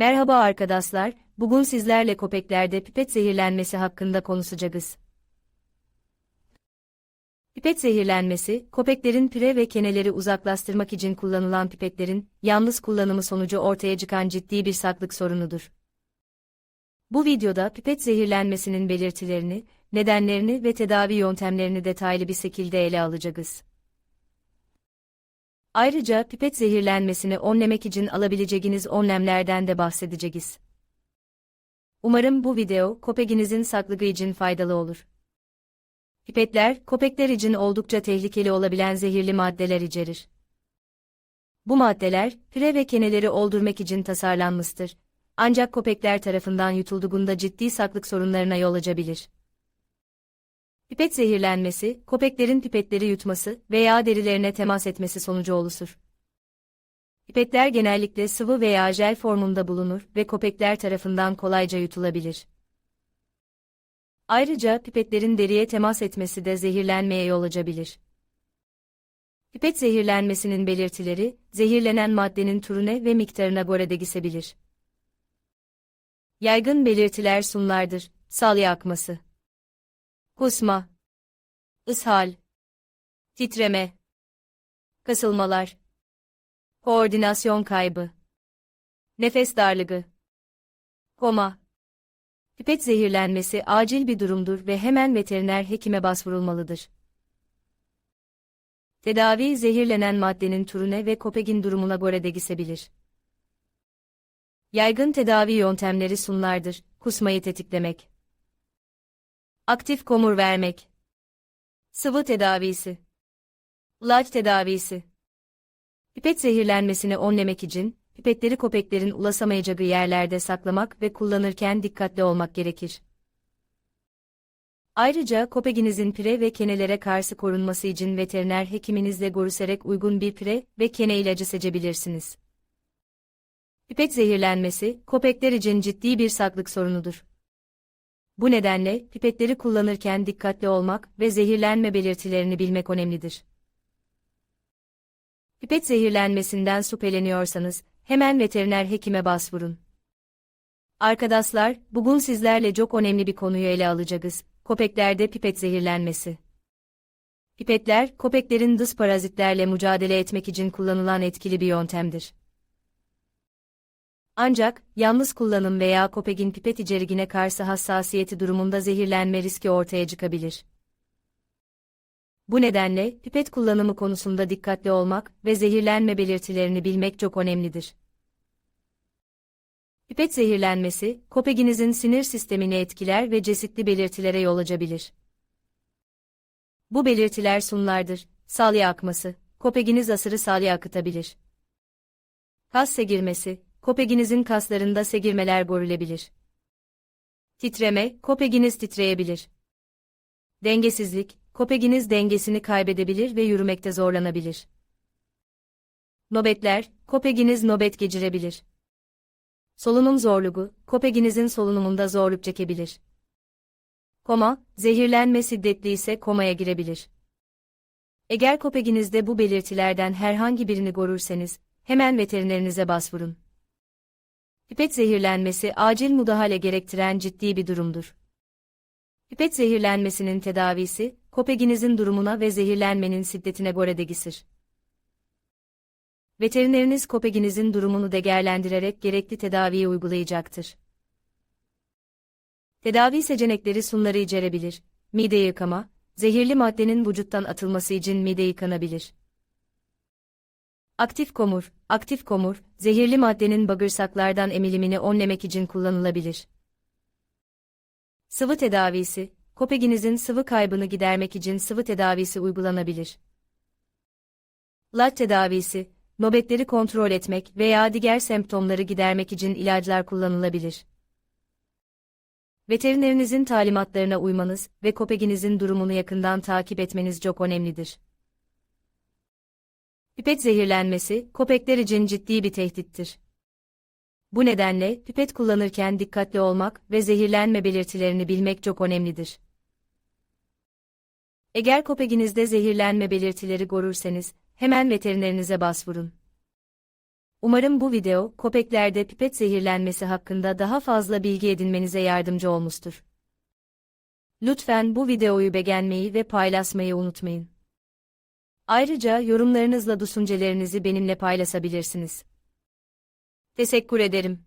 Merhaba arkadaşlar, bugün sizlerle köpeklerde pipet zehirlenmesi hakkında konuşacağız. Pipet zehirlenmesi, köpeklerin pire ve keneleri uzaklaştırmak için kullanılan pipetlerin yalnız kullanımı sonucu ortaya çıkan ciddi bir sağlık sorunudur. Bu videoda pipet zehirlenmesinin belirtilerini, nedenlerini ve tedavi yöntemlerini detaylı bir şekilde ele alacağız. Ayrıca pipet zehirlenmesini önlemek için alabileceğiniz önlemlerden de bahsedeceğiz. Umarım bu video köpeğinizin sağlığı için faydalı olur. Pipetler, köpekler için oldukça tehlikeli olabilen zehirli maddeler içerir. Bu maddeler, pire ve keneleri öldürmek için tasarlanmıştır. Ancak köpekler tarafından yutulduğunda ciddi sağlık sorunlarına yol açabilir. Pipet zehirlenmesi, köpeklerin pipetleri yutması veya derilerine temas etmesi sonucu oluşur. Pipetler genellikle sıvı veya jel formunda bulunur ve köpekler tarafından kolayca yutulabilir. Ayrıca pipetlerin deriye temas etmesi de zehirlenmeye yol açabilir. Pipet zehirlenmesinin belirtileri, zehirlenen maddenin türüne ve miktarına göre değişebilir. Yaygın belirtiler sunlardır, salya akması. Kusma. Ishal. Titreme. Kasılmalar. Koordinasyon kaybı. Nefes darlığı. Koma. Pipet zehirlenmesi acil bir durumdur ve hemen veteriner hekime başvurulmalıdır. Tedavi zehirlenen maddenin türüne ve köpeğin durumuna göre değişebilir. Yaygın tedavi yöntemleri sunlardır, kusmayı tetiklemek. Aktif komur vermek. Sıvı tedavisi. İlaç tedavisi. Pipet zehirlenmesini önlemek için, pipetleri köpeklerin ulaşamayacağı yerlerde saklamak ve kullanırken dikkatli olmak gerekir. Ayrıca köpeğinizin pire ve kenelere karşı korunması için veteriner hekiminizle görüşerek uygun bir pire ve kene ilacı seçebilirsiniz. Pipet zehirlenmesi, köpekler için ciddi bir sağlık sorunudur. Bu nedenle pipetleri kullanırken dikkatli olmak ve zehirlenme belirtilerini bilmek önemlidir. Pipet zehirlenmesinden şüpheleniyorsanız hemen veteriner hekime başvurun. Arkadaşlar, bugün sizlerle çok önemli bir konuyu ele alacağız. Köpeklerde pipet zehirlenmesi. Pipetler, köpeklerin dış parazitlerle mücadele etmek için kullanılan etkili bir yöntemdir. Ancak, yalnız kullanım veya köpeğin pipet içeriğine karşı hassasiyeti durumunda zehirlenme riski ortaya çıkabilir. Bu nedenle, pipet kullanımı konusunda dikkatli olmak ve zehirlenme belirtilerini bilmek çok önemlidir. Pipet zehirlenmesi, köpeğinizin sinir sistemini etkiler ve çeşitli belirtilere yol açabilir. Bu belirtiler sunlardır, salya akması, köpeğiniz asırı salya akıtabilir. Kas segirmesi, köpeğinizin kaslarında segirmeler görülebilir. Titreme, köpeğiniz titreyebilir. Dengesizlik, köpeğiniz dengesini kaybedebilir ve yürümekte zorlanabilir. Nöbetler, köpeğiniz nöbet geçirebilir. Solunum zorluğu, köpeğinizin solunumunda zorluk çekebilir. Koma, zehirlenme şiddetli ise komaya girebilir. Eğer köpeğinizde bu belirtilerden herhangi birini görürseniz, hemen veterinerinize başvurun. Pipet zehirlenmesi acil müdahale gerektiren ciddi bir durumdur. Pipet zehirlenmesinin tedavisi, köpeğinizin durumuna ve zehirlenmenin şiddetine göre değişir. Veterineriniz köpeğinizin durumunu değerlendirerek gerekli tedaviyi uygulayacaktır. Tedavi seçenekleri sunları içerebilir. Mide yıkama, zehirli maddenin vücuttan atılması için mide yıkanabilir. Aktif komur, aktif komur, zehirli maddenin bağırsaklardan emilimini önlemek için kullanılabilir. Sıvı tedavisi, köpeğinizin sıvı kaybını gidermek için sıvı tedavisi uygulanabilir. İlaç tedavisi, nöbetleri kontrol etmek veya diğer semptomları gidermek için ilaçlar kullanılabilir. Veterinerinizin talimatlarına uymanız ve köpeğinizin durumunu yakından takip etmeniz çok önemlidir. Pipet zehirlenmesi, köpekler için ciddi bir tehdittir. Bu nedenle pipet kullanırken dikkatli olmak ve zehirlenme belirtilerini bilmek çok önemlidir. Eğer köpeğinizde zehirlenme belirtileri görürseniz, hemen veterinerinize başvurun. Umarım bu video, köpeklerde pipet zehirlenmesi hakkında daha fazla bilgi edinmenize yardımcı olmuştur. Lütfen bu videoyu beğenmeyi ve paylaşmayı unutmayın. Ayrıca yorumlarınızla düşüncelerinizi benimle paylaşabilirsiniz. Teşekkür ederim.